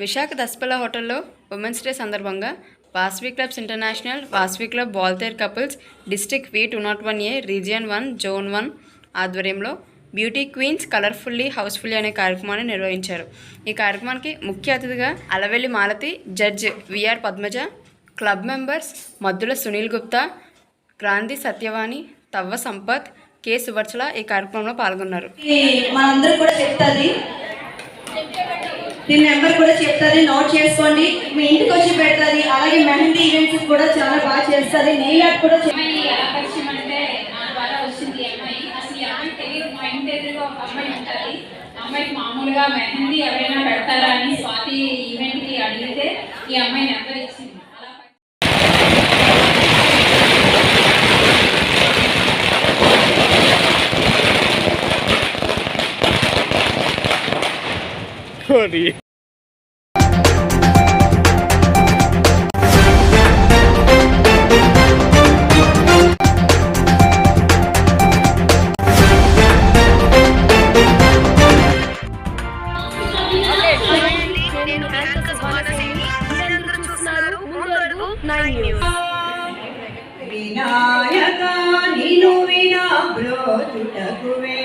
విశాఖ దస్పల హోటల్లో women's day సందర్భంగా Vasavi clubs international Vasavi club Waltair couples district V two naught one A region one zone one ఆధ్వర్యంలో beauty queens colourfully housefully అనే కార్యక్రమాన్ని నిర్వహించారు. ఈ కార్యక్రమానికి ముఖ్య అతిథిగా Alavelli Malathi judge VR Padmaja club members Maddula Sunil Gupta Kranthi Satyavani Tavva Sampath K Suvarchala ఈ కార్యక్రమంలో పాల్గొన్నారు. మనందరూ కూడా చెప్తుంది దీని నెంబర్ కూడా చెప్తుంది నోట్ చేసుకోండి. మీ ఇంటికి వచ్చి పెడుతుంది. అలాగే మెహందీ ఈవెంట్స్ కూడా చాలా బాగా చేస్తుంది. నెయిల్ ఆర్ట్ కూడా ఎలా వచ్చింది ఒక అమ్మాయి ఉంటుంది. అమ్మాయికి మామూలుగా మెహందీ ఎవరైనా పెడతారా అని స్వాతి ఈవెంట్కి అడిగితే ఈ అమ్మాయి నెంబర్ ఇచ్చింది. అలా వినాయక నిను వినా బ్రోచుటకు వేరెవరుల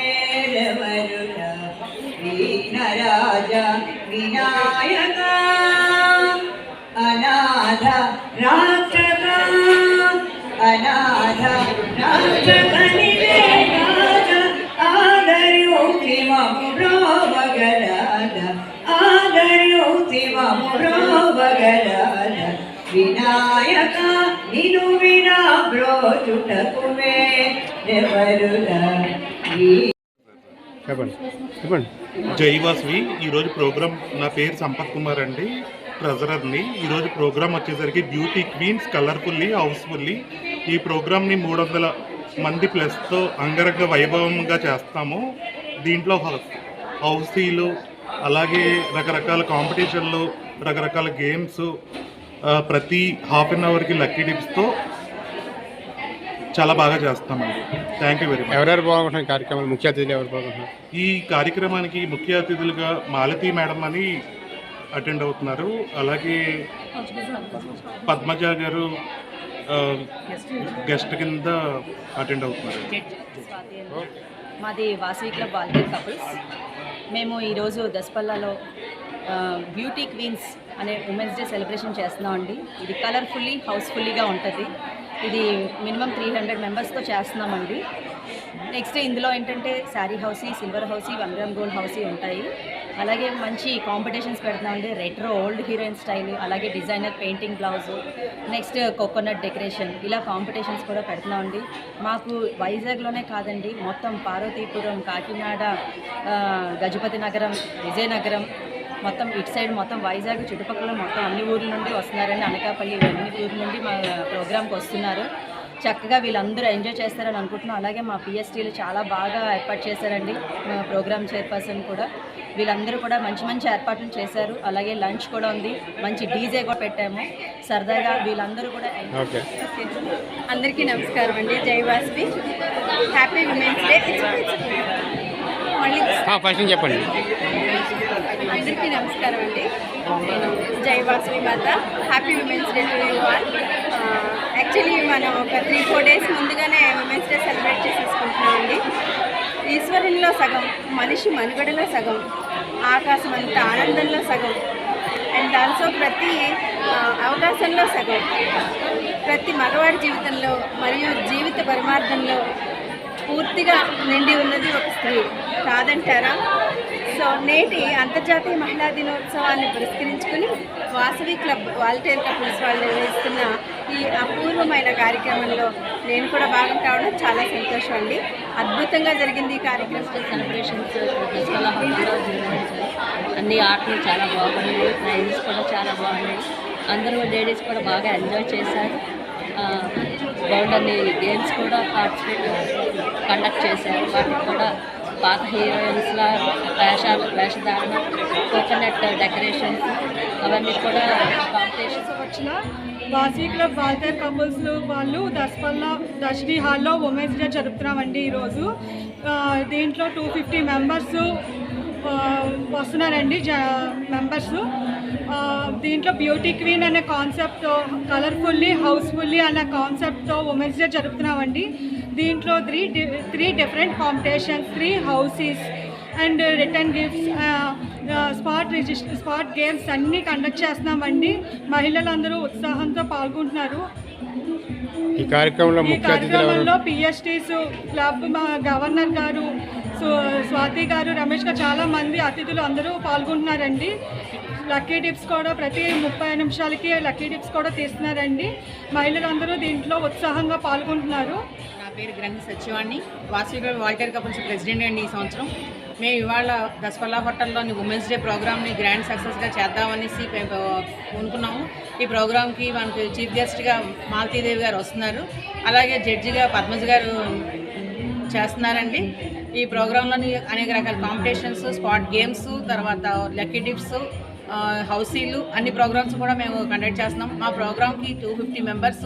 వీణరాజ వినాయక అనాథ రాక్షక అనాథ రాక్షక నివేదాజ ఆదర్యోక్తి మము బ్రోవగరాజ ఆదర్యోక్తి వినాయక నిను వినా బ్రోచుటకు వేరెవరుల వీ చెప్పండి. చెప్పండి. జై వాసవి. ఈరోజు ప్రోగ్రామ్ నా పేరు సంపత్ కుమార్ అండి. ట్రెజరర్ని ఈరోజు ప్రోగ్రామ్ వచ్చేసరికి బ్యూటీ క్వీన్స్ కలర్ఫుల్లీ హౌస్ఫుల్లీ ఈ ప్రోగ్రామ్ని మూడు వందల మంది ప్లస్తో అంగరంగ వైభవంగా చేస్తాము. దీంట్లో హౌసీలు అలాగే రకరకాల కాంపిటీషన్లు రకరకాల గేమ్స్ ప్రతి హాఫ్ అన్ అవర్కి లక్కీ టిప్స్తో చాలా బాగా చేస్తామండి. థ్యాంక్ యూ వెరీ మచ్ ఎవరెవరు బాగుంటున్నారు కార్యక్రమాలు? ముఖ్య అతిథులు ఎవరు బాగుంటున్నారు? ఈ కార్యక్రమానికి ముఖ్య అతిథులుగా మాలతి మేడం అని అటెండ్ అవుతున్నారు. అలాగే పద్మజ గారు గెస్ట్ కింద అటెండ్ అవుతున్నారు. మాది వాసవి క్లబ్ వాల్తేర్ కపుల్స్. మేము ఈరోజు దసపల్లాలో బ్యూటీ క్వీన్స్ అనే ఉమెన్స్ డే సెలబ్రేషన్ చేస్తున్నామండి. ఇది కలర్ఫుల్లీ హౌస్ఫుల్లీగా ఉంటుంది. ఇది మినిమం త్రీ హండ్రెడ్ మెంబర్స్తో చేస్తున్నామండి. నెక్స్ట్ ఇందులో ఏంటంటే sari housie silver housie one gram gold housie ఉంటాయి. అలాగే మంచి కాంపిటీషన్స్ పెడుతున్నామండి రెట్రో ఓల్డ్ హీరోయిన్ స్టైల్ అలాగే designer painting blouse next coconut decoration ఇలా కాంపిటీషన్స్ కూడా పెడుతున్నామండి మాకు వైజాగ్లోనే కాదండి మొత్తం పార్వతీపురం కాకినాడ గజపతి నగరం విజయనగరం మొత్తం ఇటు సైడ్ మొత్తం వైజాగ్ చుట్టుపక్కల మొత్తం అన్ని ఊర్ల నుండి వస్తున్నారండి. అనకాపల్లి అన్ని ఊర్ల నుండి మా ప్రోగ్రామ్కి వస్తున్నారు. చక్కగా వీళ్ళందరూ ఎంజాయ్ చేస్తారని అనుకుంటున్నాం. అలాగే మా పిఎస్టీలు చాలా బాగా ఏర్పాటు చేశారండి మా ప్రోగ్రామ్ చైర్పర్సన్ కూడా. వీళ్ళందరూ కూడా మంచి మంచి ఏర్పాట్లు చేశారు. అలాగే లంచ్ కూడా ఉంది. మంచి డీజే కూడా పెట్టాము. సరదాగా వీళ్ళందరూ కూడా ఓకే. అందరికీ నమస్కారం అండి. జై వాసవి. హ్యాపీ విమెన్స్ డే చెప్పండి. అందరికీ నమస్కారం అండి. నేను జై Vasavi Mata. Happy women's day to you all actually మనం ఒక త్రీ ఫోర్ డేస్ ముందుగానే ఉమెన్స్ డే సెలబ్రేట్ చేసేసుకుంటున్నామండి ఈశ్వరునిలో సగం మనిషి మనుగడలో సగం ఆకాశం అంత ఆనందంలో సగం అండ్ ఆల్సో ప్రతి uh, అవకాశంలో సగం. ప్రతి మగవాడి జీవితంలో మరియు జీవిత పరమార్థంలో పూర్తిగా నిండి ఉన్నది ఒక స్త్రీ. కాదంటారా? సో నేటి అంతర్జాతీయ మహిళా దినోత్సవాన్ని పురస్కరించుకుని వాసవి క్లబ్ వాల్టేర్ కపుల్స్ వాళ్ళు నిర్వహిస్తున్న ఈ అపూర్వమైన కార్యక్రమంలో నేను కూడా భాగం కావడం చాలా సంతోషం అండి. అద్భుతంగా జరిగింది ఈ కార్యక్రమం. సెలబ్రేషన్స్ అన్ని ఆటలు చాలా బాగున్నాయి ప్రైజెస్ కూడా చాలా బాగున్నాయి. అందరూ లేడీస్ కూడా బాగా ఎంజాయ్ చేశారు. బాగుండని గేమ్స్ కూడా పార్టిసిపేట్ కండక్ట్ చేశారు. వాటికి కూడా పాత హీరోయిన్స్లా వేషాలు వేషధారణ కోకోనట్ డెకరేషన్స్ అవన్నీ కూడా కాంపిటీషన్స్ వచ్చిన వాసీ క్లబ్ వాల్తేర్ కపుల్స్ వాళ్ళు దసపల్లా దర్శిని హాల్లో ఉమెన్స్ డే జరుపుతున్నామండి ఈరోజు. దీంట్లో టూ ఫిఫ్టీ మెంబర్స్ వస్తున్నారండి జ మెంబర్స్. దీంట్లో బ్యూటీ క్వీన్ అనే కాన్సెప్ట్ కలర్ఫుల్లీ హౌస్ఫుల్లీ అనే కాన్సెప్ట్తో ఉమెన్స్ డే జరుపుతున్నామండి. దీంట్లో three three different competitions three houses and return gifts spot register spot games అన్నీ కండక్ట్ చేస్తున్నామండి. మహిళలందరూ ఉత్సాహంతో పాల్గొంటున్నారు. ఈ కార్యక్రమంలో ముఖ్య కార్యక్రమంలో పిఎస్టీస్ క్లబ్ మా గవర్నర్ గారు సు- స్వాతి గారు రమేష్ గారు చాలా మంది అతిథులు అందరూ పాల్గొంటున్నారండి. లక్కీ డిప్స్ కూడా ప్రతి ముప్పై నిమిషాలకి లక్కీ డిప్స్ కూడా తీస్తున్నారండి. మహిళలందరూ దీంట్లో ఉత్సాహంగా పాల్గొంటున్నారు. నా పేరు Granthi Satyavani. Vasavi Walter couples president అండి ఈ సంవత్సరం. మేము ఇవాళ దసపల్లా హోటల్లోని ఉమెన్స్ డే ప్రోగ్రామ్ని గ్రాండ్ సక్సెస్గా చేద్దామనేసి పే- అనుకున్నాము. ఈ ప్రోగ్రామ్కి మనకి చీఫ్ గెస్ట్గా మాలతీదేవి గారు వస్తున్నారు. అలాగే జడ్జిగా పద్మజ్ గారు చేస్తున్నారండి. ఈ ప్రోగ్రాంలోని అనేక రకాల కాంపిటీషన్స్ స్పాట్ గేమ్స్ తర్వాత లక్కీ డిప్స్ హౌసీలు అన్ని ప్రోగ్రామ్స్ కూడా మేము కండక్ట్ చేస్తున్నాం. మా ప్రోగ్రామ్కి టూ ఫిఫ్టీ మెంబర్స్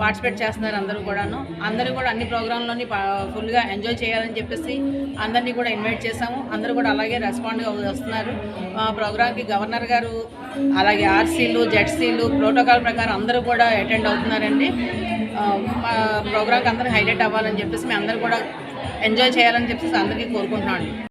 పార్టిసిపేట్ చేస్తున్నారు అందరూ కూడాను. అందరూ కూడా అన్ని ప్రోగ్రాంలోని ఫుల్గా ఎంజాయ్ చేయాలని చెప్పేసి అందరినీ కూడా ఇన్వైట్ చేశాము. అందరూ కూడా అలాగే రెస్పాండ్గా వస్తున్నారు. మా ప్రోగ్రామ్కి గవర్నర్ గారు అలాగే ఆర్సీలు జెడ్సీలు ప్రోటోకాల్ ప్రకారం అందరూ కూడా అటెండ్ అవుతున్నారండి. మా ప్రోగ్రాంకి అందరూ హైలైట్ అవ్వాలని చెప్పేసి మేము అందరూ కూడా ఎంజాయ్ చేయాలని చెప్పేసి అందరికీ కోరుకుంటున్నాం